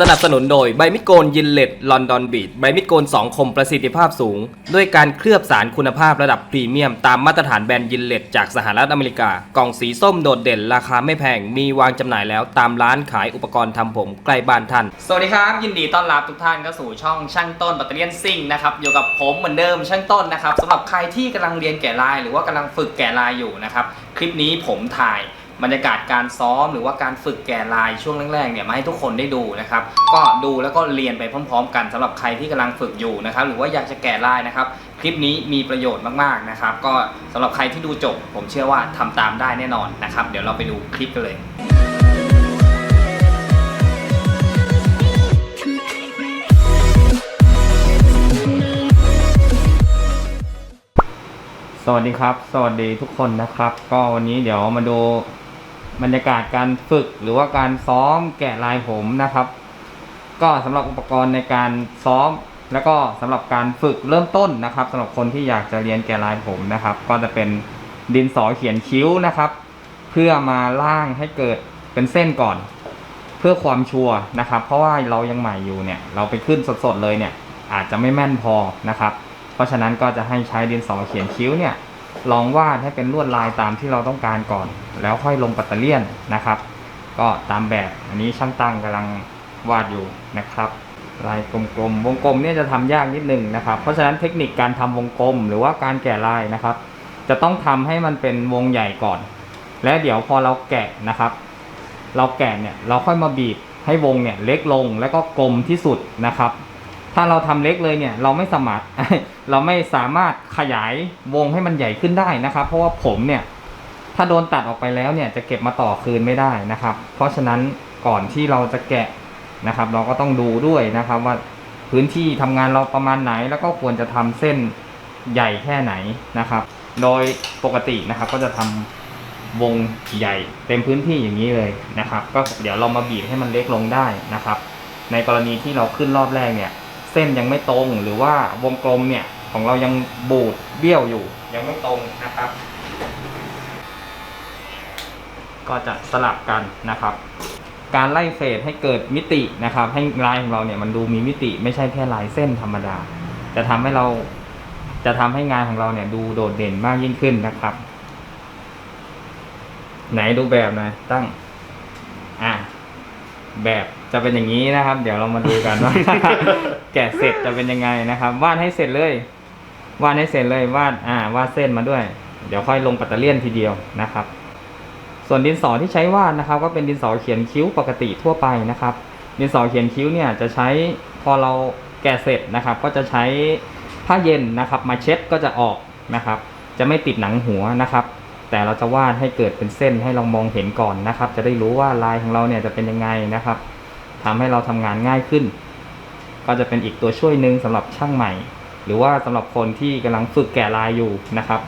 สนับสนุนโดยใบมิดโกนยินเลตลอนดอนบีดใบมิดโกน2 คมประสิทธิภาพสูง ด้วยการเคลือบสารคุณภาพระดับพรีเมียม ตามมาตรฐานแบรนด์ยินเลตจากสหรัฐอเมริกา กล่องสีส้มโดดเด่น ราคาไม่แพง มีวางจำหน่ายแล้วตามร้านขายอุปกรณ์ทำผมใกล้บ้านท่าน สวัสดีครับ ยินดีต้อนรับทุกท่านเข้าสู่ช่องช่างต้นแบตเตอรี่ซิ่งนะครับอยู่กับผมเหมือนเดิมช่างต้นนะครับสำหรับใครที่กำลังเรียนแกะลาย หรือว่ากำลังฝึกแกะลายอยู่นะครับคลิปนี้ผมถ่าย บรรยากาศการซ้อมหรือว่าการฝึกแก่ลายช่วงแรกๆเนี่ยมาให้ทุกคนได้ดูนะครับก็ดูแล้วก็เรียนไปพร้อม ๆ กันสำหรับใครที่กำลังฝึกอยู่นะครับหรือว่าอยากจะแก่ลายนะครับคลิปนี้มีประโยชน์มากๆนะครับก็สำหรับใครที่ดูจบ ผมเชื่อว่าทำตามได้แน่นอนนะครับเดี๋ยวเราไปดูคลิปกันเลยสวัสดีครับ สวัสดีทุกคนนะครับ ก็วันนี้เดี๋ยวมาดู บรรยากาศการฝึกหรือว่าการซ้อมแกะลายผมนะครับ ก็สำหรับอุปกรณ์ในการซ้อม แล้วก็สำหรับการฝึกเริ่มต้นนะครับสำหรับคนที่อยากจะเรียนแกะลายผมนะครับ ก็จะเป็นดินสอเขียนคิ้วนะครับ เพื่อมาล่างให้เกิดเป็นเส้นก่อน เพื่อความชัวร์นะครับ เพราะว่าเรายังใหม่อยู่เนี่ย เราไปขึ้นสดๆเลยเนี่ย อาจจะไม่แม่นพอนะครับ เพราะฉะนั้นก็จะให้ใช้ดินสอเขียนคิ้วเนี่ย ลองวาดให้เป็นลวดลายตามที่เราต้องการก่อน แล้วค่อยลงปัตเตอร์เลียนนะครับ ก็ตามแบบอันนี้ช่างตั้งกำลังวาดอยู่นะครับ ลายกลมๆวงกลมเนี่ยจะทำยากนิดนึงนะครับ เพราะฉะนั้นเทคนิคการทำวงกลมหรือว่าการแกะลายนะครับ จะต้องทำให้มันเป็นวงใหญ่ก่อน และเดี๋ยวพอเราแกะนะครับ เราแกะเนี่ยเราค่อยมาบีบให้วงเนี่ยเล็กลงแล้วก็กลมที่สุดนะครับ ถ้าเราทำเล็กเลยเนี่ยเราไม่สามารถเราไม่สามารถขยายวงให้มันใหญ่ขึ้นได้นะครับ เพราะว่าผมเนี่ย ถ้าโดนตัดออกไปแล้วเนี่ยจะเก็บมาต่อคืนไม่ได้นะครับ เพราะฉะนั้นก่อนที่เราจะแกะนะครับ เราก็ต้องดูด้วยนะครับ ว่าพื้นที่ทำงานเราประมาณไหน แล้วก็ควรจะทำเส้นใหญ่แค่ไหนนะครับ โดยปกตินะครับ ก็จะทำวงใหญ่เต็มพื้นที่อย่างนี้เลยนะครับ ก็เดี๋ยวเรามาบีบให้มันเล็กลงได้นะครับ ในกรณีที่เราขึ้นรอบแรกเนี่ย เส้นยังไม่ตรง หรือว่าวงกลมเนี่ยของเรายังบูดเบี้ยวอยู่ ยังไม่ตรงนะครับ ก็จะสลับกันนะครับ การไล่เฟดให้เกิดมิตินะครับ ให้ลายของเราเนี่ยมันดูมีมิติไม่ใช่แค่ลายเส้นธรรมดา จะทำให้เราจะทำให้งานของเราเนี่ยดูโดดเด่นมากยิ่งขึ้นนะครับ ไหนดูแบบหนะตั้ง อะ แบบจะเป็นอย่างนี้นะครับ เดี๋ยวเรามาดูกันว่า แกะเสร็จจะเป็นยังไงนะครับ วาดให้เสร็จเลยวาดให้เสร็จเลยวาดอ่าวาดเส้นมาด้วย เดี๋ยวค่อยลงปัตเตอร์เลียนทีเดียวนะครับ ส่วนดินสอที่ใช้วาดนะครับ ก็เป็นดินสอเขียนคิ้วปกติทั่วไปนะครับ ดินสอเขียนคิ้วเนี่ยจะใช้พอเราแกะเสร็จนะครับ ก็จะใช้ผ้าเย็นนะครับ มาเช็ดก็จะออกนะครับ จะไม่ติดหนังหัวนะครับ แต่เราจะวาดให้เกิดเป็นเส้นให้เรามองเห็นก่อนนะครับ จะได้รู้ว่าลายของเราเนี่ยจะเป็นยังไงนะครับทำให้เราทำงานง่ายขึ้น ก็จะเป็นอีกตัวช่วยหนึ่งสำหรับช่างใหม่ หรือว่าสำหรับคนที่กำลังฝึกแกะลายอยู่นะครับ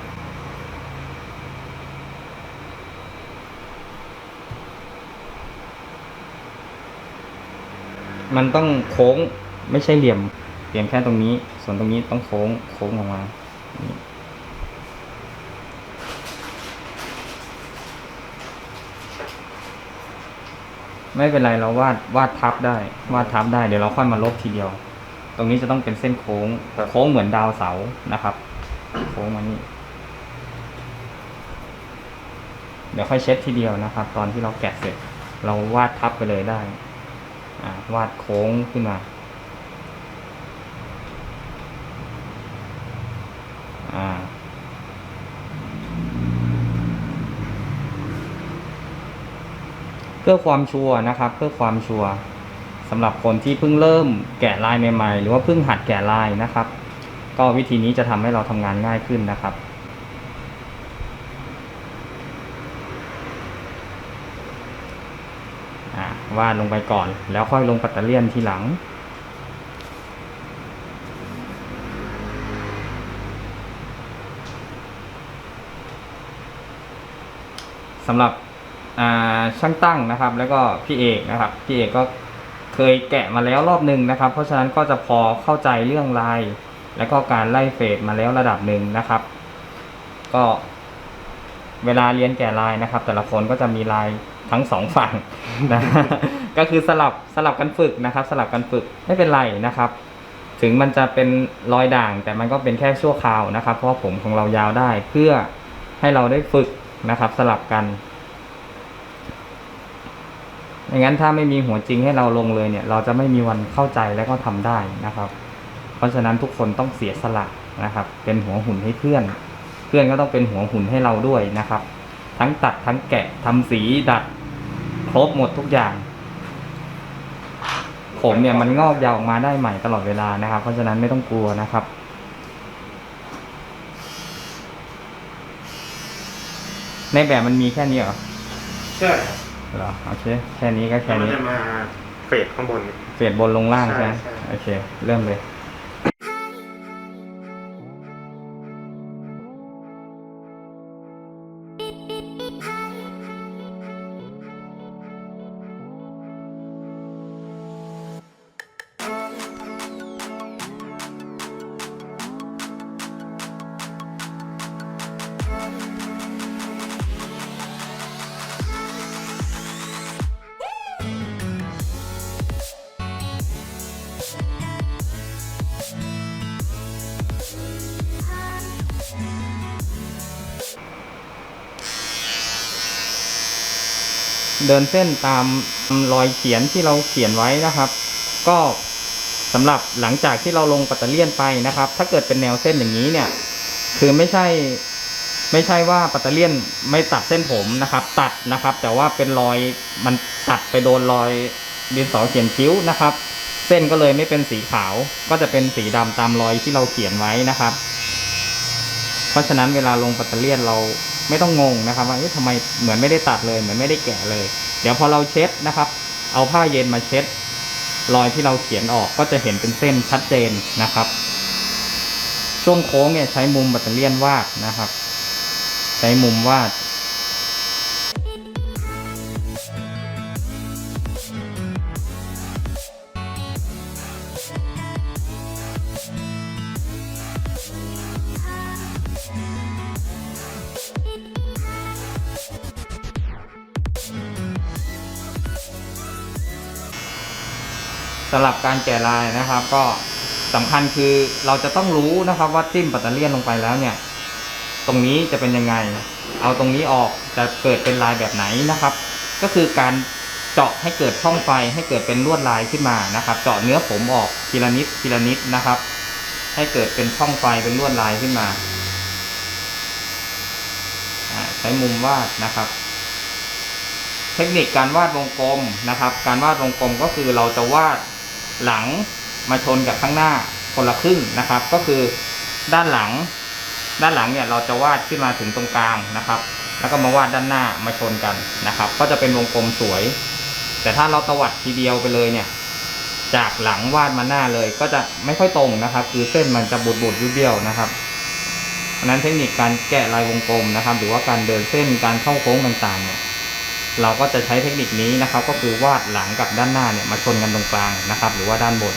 มันต้องโค้งไม่ใช่เหลี่ยม เหลี่ยมแค่ตรงนี้ ส่วนตรงนี้ต้องโค้งโค้งออกมา ไม่เป็นไรเราวาดวาดทับได้ วาดทับได้เดี๋ยวเราค่อยมาลบทีเดียว ตรงนี้จะต้องเป็นเส้นโค้ง โค้งเหมือนดาวเสาร์นะครับ โค้งมานี่เดี๋ยวค่อยเช็ดทีเดียวนะครับ ตอนที่เราแกะเสร็จ เราวาดทับไปเลยได้อ่าวาดโค้งขึ้นมาอ่า พื่อความชัวร์นะครับ เพื่อความชัวร์สำหรับคนที่เพิ่งเริ่มแกะลายใหม่ๆ หรือว่าเพิ่งหัดแกะลายนะครับ ก็วิธีนี้จะทำให้เราทำงานง่ายขึ้นนะครับวาดลงไปก่อน แล้วค่อยลงปัตเตอร์เลียนทีหลังสำหรับ ช่างตั้งนะครับ แล้วก็พี่เอกนะครับพี่เอกก็เคยแกะมาแล้วรอบหนึ่งนะครับ เพราะฉะนั้นก็จะพอเข้าใจเรื่องลาย แล้วก็การไล่เฟดมาแล้วระดับหนึ่งนะครับ ก็เวลาเรียนแกะลายนะครับ แต่ละคนก็จะมีลายทั้งสองฝั่งนะก็คือสลับสลับกันฝึกนะครับ สลับกันฝึกไม่เป็นไรนะครับ ถึงมันจะเป็นรอยด่าง แต่มันก็เป็นแค่ชั่วคราวนะครับ เพราะผมของเรายาวได้เพื่อให้เราได้ฝึกนะครับ สลับกัน อย่างนั้นถ้าไม่มีหัวจริงให้เราลงเลยเนี่ย เราจะไม่มีวันเข้าใจและก็ทำได้นะครับ เพราะฉะนั้นทุกคนต้องเสียสละนะครับ เป็นหัวหุ่นให้เพื่อน เพื่อนก็ต้องเป็นหัวหุ่นให้เราด้วยนะครับ ทั้งตัดทั้งแกะทำสีดัดครบหมดทุกอย่าง ผมเนี่ยมันงอกยาวออกมาได้ใหม่ตลอดเวลานะครับ เพราะฉะนั้นไม่ต้องกลัวนะครับในแบบมันมีแค่นี้เหรอ ใช่ เหรอโอเค แค่นี้ก็แล้แค่วมันนี้จะมาเฟดข้างบน เฟดบนลงล่างใช่ไหมใช่ใช่ โอเค เริ่มเลย เดินเส้นตามรอยเขียนที่เราเขียนไว้นะครับ ก็สำหรับหลังจากที่เราลงปัตเตอร์เลียนไปนะครับ ถ้าเกิดเป็นแนวเส้นอย่างนี้เนี่ย คือไม่ใช่ไม่ใช่ว่าปัตเตอร์เลียนไม่ตัดเส้นผมนะครับ ตัดนะครับ แต่ว่าเป็นรอยมันตัดไปโดนรอยดินสอเขียนคิ้วนะครับ เส้นก็เลยไม่เป็นสีขาว ก็จะเป็นสีดำตามรอยที่เราเขียนไว้นะครับ เพราะฉะนั้นเวลาลงปัตเตอร์เลียนเรา ไม่ต้องงงนะครับ ว่าเอ๊ะทำไมเหมือนไม่ได้ตัดเลยเหมือนไม่ได้แกะเลย เดี๋ยวพอเราเช็ดนะครับ เอาผ้าเย็นมาเช็ด รอยที่เราเขียนออกก็จะเห็นเป็นเส้นชัดเจนนะครับ ช่วงโค้งเนี่ยใช้มุมบัตเตอร์เลียนวาดนะครับ ใช้มุมวาด สำหรับการแกะลายนะครับ ก็สำคัญคือเราจะต้องรู้นะครับว่าจิ้มปัตเตอร์เลียนลงไปแล้วเนี่ย ตรงนี้จะเป็นยังไง เอาตรงนี้ออกจะเกิดเป็นลายแบบไหนนะครับ ก็คือการเจาะให้เกิดช่องไฟให้เกิดเป็นลวดลายขึ้นมานะครับ เจาะเนื้อผมออกทีละนิดทีละนิดนะครับ ให้เกิดเป็นช่องไฟเป็นลวดลายขึ้นมาอ่าใช้มุมวาดนะครับ เทคนิคการวาดวงกลมนะครับ การวาดวงกลมก็คือเราจะวาด หลังมาชนกับข้างหน้าคนละครึ่งนะครับ ก็คือด้านหลัง ด้านหลังเนี่ยเราจะวาดขึ้นมาถึงตรงกลางนะครับ แล้วก็มาวาดด้านหน้ามาชนกันนะครับ ก็จะเป็นวงกลมสวย แต่ถ้าเราตวัดทีเดียวไปเลยเนี่ย จากหลังวาดมาหน้าเลย ก็จะไม่ค่อยตรงนะครับ คือเส้นมันจะบุดบุดๆเบี้ยวนะครับเพราะนั้นเทคนิคการแกะลายวงกลมนะครับ หรือว่าการเดินเส้นการเข้าโค้งต่างๆเนี่ย เราก็จะใช้เทคนิคนี้นะครับ ก็คือวาดหลังกับด้านหน้าเนี่ยมาชนกันตรงกลางนะครับ หรือว่าด้านบน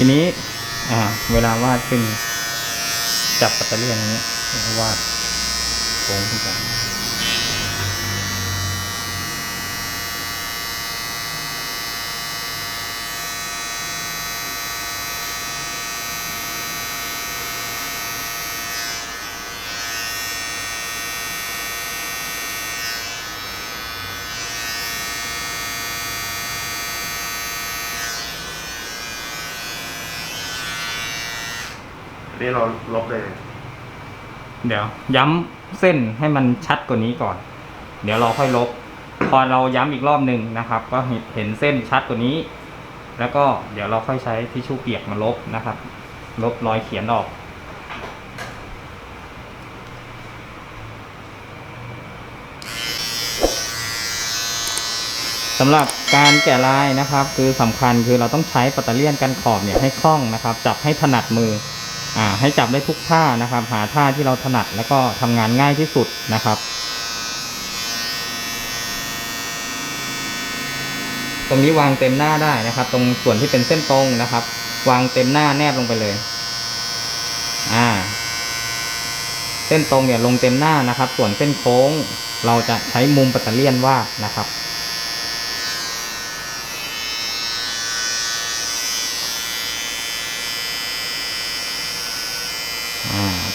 ทีนี้อ่าเวลาวาดขึ้น จับปัตเตอร์เลียนองนี้วก็วาดโค้งขึ้นไป นี่เราลบเลยเดี๋ยว ย้ำเส้นให้มันชัดกว่านี้ก่อน เดี๋ยวเราค่อยลบ พอเราย้ำอีกรอบหนึ่งนะครับ ก็เห็นเส้นชัดกว่านี้ แล้วก็เดี๋ยวเราค่อยใช้ทิชชู่เปียกมาลบนะครับ ลบรอยเขียนออกสำหรับการแกะลายนะครับ คือสำคัญคือเราต้องใช้ปัตเตอร์เลียนกันขอบเนี่ยให้คล่องนะครับ จับให้ถนัดมือ ให้จับได้ทุกท่านะครับ หาท่าที่เราถนัดแล้วก็ทำงานง่ายที่สุดนะครับ ตรงนี้วางเต็มหน้าได้นะครับ ตรงส่วนที่เป็นเส้นตรงนะครับ วางเต็มหน้าแนบลงไปเลย อ่า เส้นตรงเนี่ยลงเต็มหน้านะครับ ส่วนเส้นโค้ง เราจะใช้มุมปัตเตอร์เลียนวาดนะครับ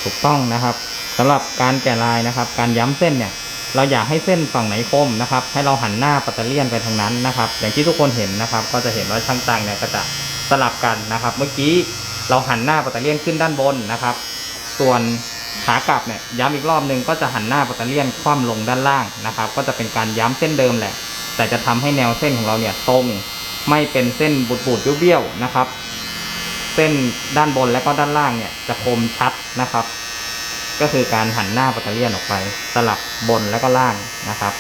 ถูกต้องนะครับสำหรับการแกะลายนะครับ การย้ำเส้นเนี่ย เราอยากให้เส้นฝั่งไหนคมนะครับ ให้เราหันหน้าปัตเตอร์เลียนไปทางนั้นนะครับ อย่างที่ทุกคนเห็นนะครับ ก็จะเห็นว่าช่างตังเนี่ยก็จะสลับกันนะครับ เมื่อกี้เราหันหน้าปัตเตอร์เลียนขึ้นด้านบนนะครับ ส่วนขากลับเนี่ยย้ำอีกรอบหนึ่งก็จะหันหน้าปัตเตอร์เลียนคว่ำลงด้านล่างนะครับ ก็จะเป็นการย้ำเส้นเดิมแหละ แต่จะทำให้แนวเส้นของเราเนี่ยตรงไม่เป็นเส้นบูดๆเบี้ยวๆนะครับ เส้นด้านบนและก็ด้านล่างเนี่ยจะคมชัดนะครับ ก็คือการหันหน้าแบตเตอรี่ออกไป สลับบนและก็ล่างนะครับ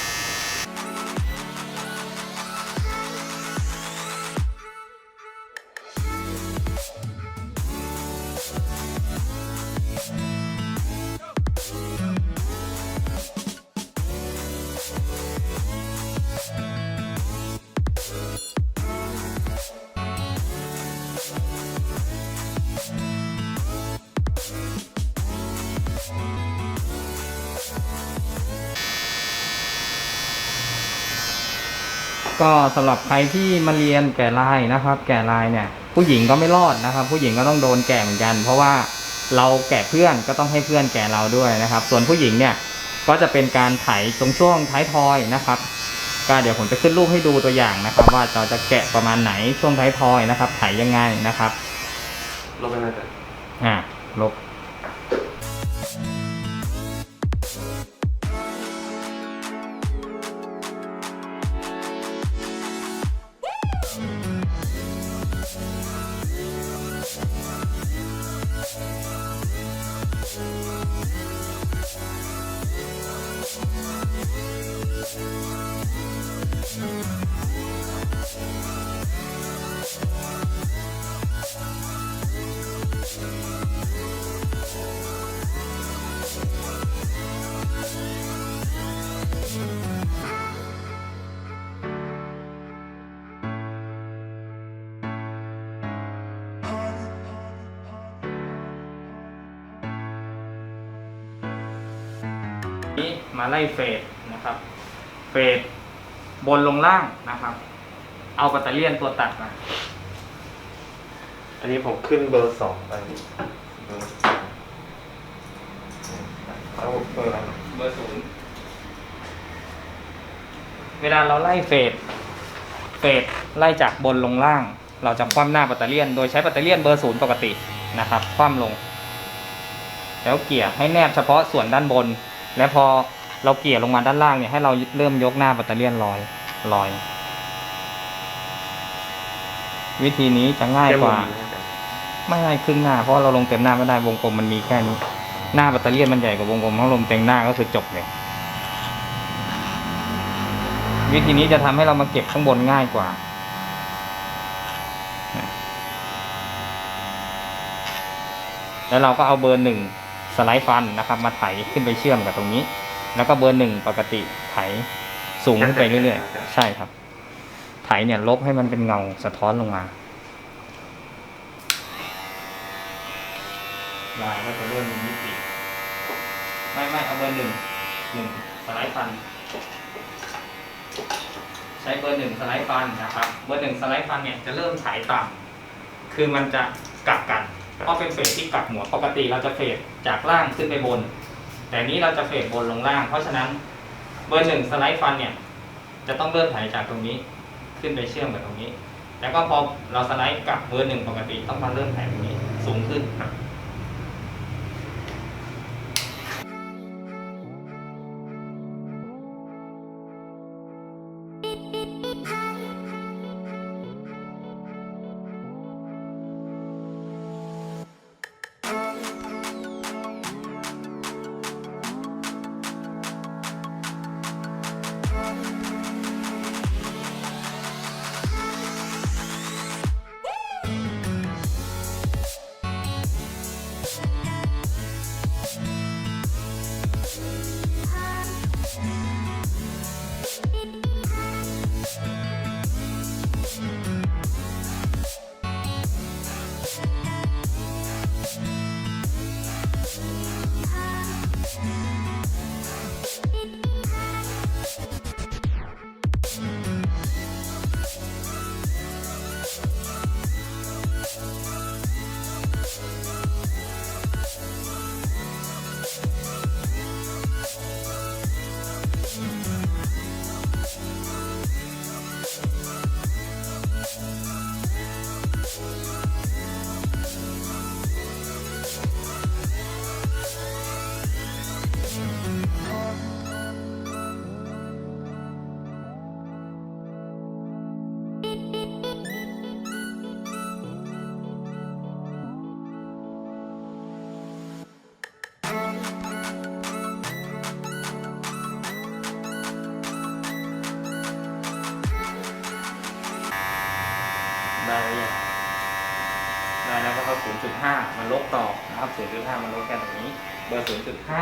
ก็สำหรับใครที่มาเรียนแก่ลายนะครับ แก่ลายเนี่ย ผู้หญิงก็ไม่รอดนะครับ ผู้หญิงก็ต้องโดนแก่เหมือนกัน เพราะว่าเราแก่เพื่อนก็ต้องให้เพื่อนแก่เราด้วยนะครับ ส่วนผู้หญิงเนี่ยก็จะเป็นการไถตรงช่วงท้ายทอยนะครับก็เดี๋ยวผมจะขึ้นรูปให้ดูตัวอย่างนะครับ ว่าเราจะแกะประมาณไหนช่วงท้ายทอยนะครับ ไถยังไงนะครับลบไปเลยแต่อ่าลบ มาไล่เฟสนะครับ เฟสบนลงล่างนะครับ เอาปัตเตอร์เลียนตัวตัดมาอันนี้ผมขึ้นเบอร์สองไปเบอร์สองเอาเบอร์อะไรเบอร์ศูนย์เวลาเราไล่เฟสเฟสไล่จากบนลงล่าง เราจะคว่ำหน้าปัตเตอร์เลียนโดยใช้ปัตเตอร์เลียนเบอร์ศูนย์ปกตินะครับ คว่ำลง แล้วเกี่ยให้แนบเฉพาะส่วนด้านบน และพอ เราเกี่ยลงมาด้านล่างเนี่ยให้เราเริ่มยกหน้าปัตเตอร์เลียนลอยลอย วิธีนี้จะง่ายกว่า ไม่ให้ครึ่งหน้าเพราะเราลงเต็มหน้าไม่ได้วงกลมมันมีแค่นี้ หน้าแบตเตอรี่มันใหญ่กว่าวงกลมถ้าลงเต็มหน้าก็คือจบเลยวิธีนี้จะทำให้เรามาเก็บข้างบนง่ายกว่า แล้วเราก็เอาเบอร์หนึ่งสไลด์ฟันนะครับ มาไถขึ้นไปเชื่อมกับตรงนี้ แล้วก็เบอร์หนึ่งปกติไถสูงขึ้นไปเรื่อยๆ ใช่ครับ ไถเนี่ยลบให้มันเป็นเงาสะท้อนลงมาลายก็จะเริ่มมีมิติไม่ไม่เอาเบอร์หนึ่งหนึ่งสไลด์ฟัน ใช้เบอร์หนึ่งสไลด์ฟันนะครับ เบอร์หนึ่งสไลด์ฟันเนี่ยจะเริ่มถ่ายต่ำคือมันจะกลับกันเพราะเป็นเฟสที่กลับหัวปกติเราจะเฟสจากล่างขึ้นไปบน แต่นี้เราจะเฟดบนลงล่าง เพราะฉะนั้นเบอร์หนึ่งสไลด์ฟันเนี่ยจะต้องเริ่มถ่ายจากตรงนี้ขึ้นไปเชื่อมกับตรงนี้ แล้วก็พอเราสไลด์กลับเบอร์หนึ่งปกติต้องมาเริ่มถ่ายตรงนี้สูงขึ้น นะครับศูนย์จุดห้ามันลบแค่ตรงนี้ เบอร์ศูนย์จุดห้า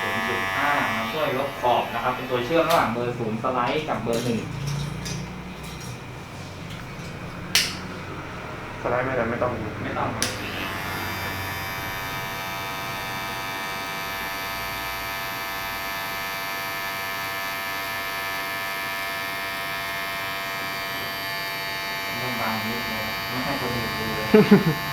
ศูนย์จุดห้ามาช่วยลบขอบนะครับ เป็นตัวเชื่อมระหว่างเบอร์ศูนย์สไลด์กับเบอร์หนึ่งสไลด์ไม่ได้ไม่ต้องไม่ต้องต้องบางนิดเลยไม่ให้คนอื่นดูเลย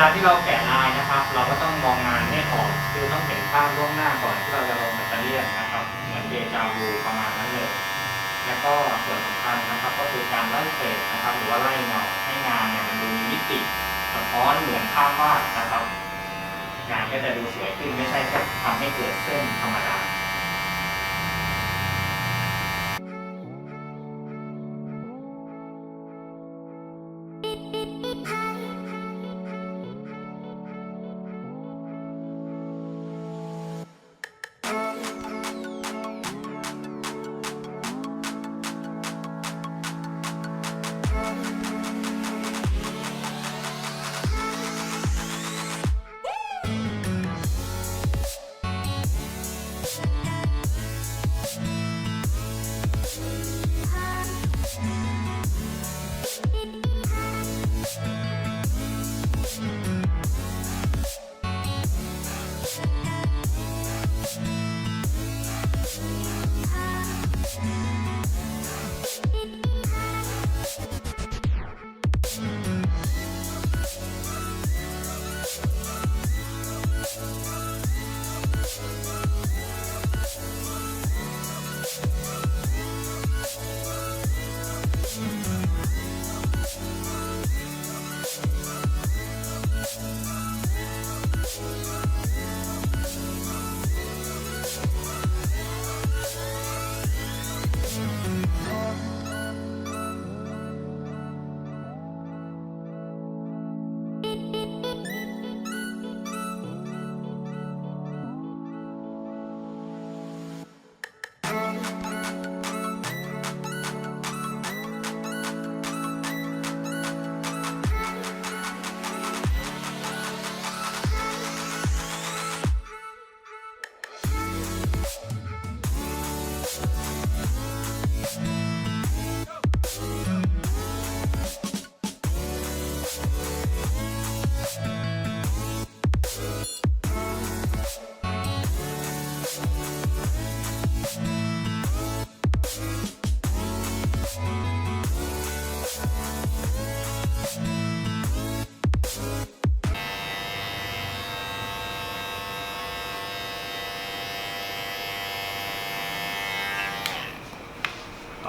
ลาที่เราแกะลายนะครับ เราก็ต้องมองงานให้ออกคือต้องเห็นภาพล่วงหน้าก่อนที่เราจะลงแบตเตอรี่นะครับ เหมือนเดจาวูประมาณนั้นเลย แล้วก็ส่วนสำคัญนะครับ ก็คือการไล่เฟสนะครับ หรือว่าไล่เงาให้งานเนี่ยมันดูมีมิติสะท้อนเหมือนภาพวาดนะครับ งานก็จะดูสวยขึ้นไม่ใช่แค่ทำให้เกิดเส้นธรรมดา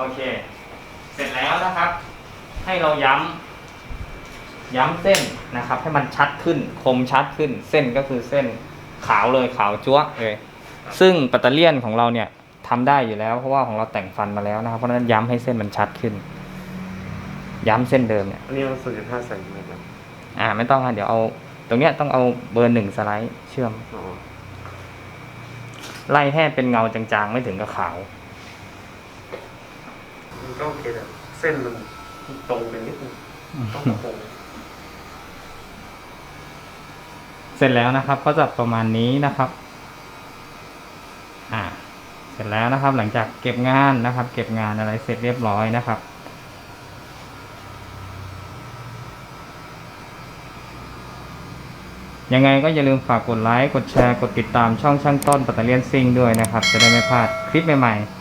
โอเค เสร็จแล้วนะครับ ให้เราย้ำย้ำเส้นนะครับ ให้มันชัดขึ้นคมชัดขึ้น เส้นก็คือเส้นขาวเลยขาวจั๊วะเลยซึ่งปัตเตอร์เลียนของเราเนี่ยทำได้อยู่แล้วเพราะว่าของเราแต่งฟันมาแล้วนะครับ เพราะฉะนั้นย้ำให้เส้นมันชัดขึ้น ย้ำเส้นเดิมเนี่ยอันนี้มันศูนย์จุดห้าเซนไหมครับอ่า ไม่ต้องค่ะเดี๋ยวเอา ตรงเนี้ยต้องเอาเบอร์หนึ่งสไลด์เชื่อม อ๋อ ไล่ให้เป็นเงาจางๆ ไม่ถึงกับขาว มันก็โอเคแต่เส้นมันตรงไปนิดนึงต้องตรงเสร็จแล้วนะครับ ก็จะประมาณนี้นะครับ อ่า เสร็จแล้วนะครับ หลังจากเก็บงานนะครับ เก็บงานอะไรเสร็จเรียบร้อยนะครับยังไงก็อย่าลืมฝากกดไลค์ กดแชร์ กดติดตามช่องช่างต้นปัตเตอร์เลียนซิ่งด้วยนะครับ จะได้ไม่พลาดคลิปใหม่ๆ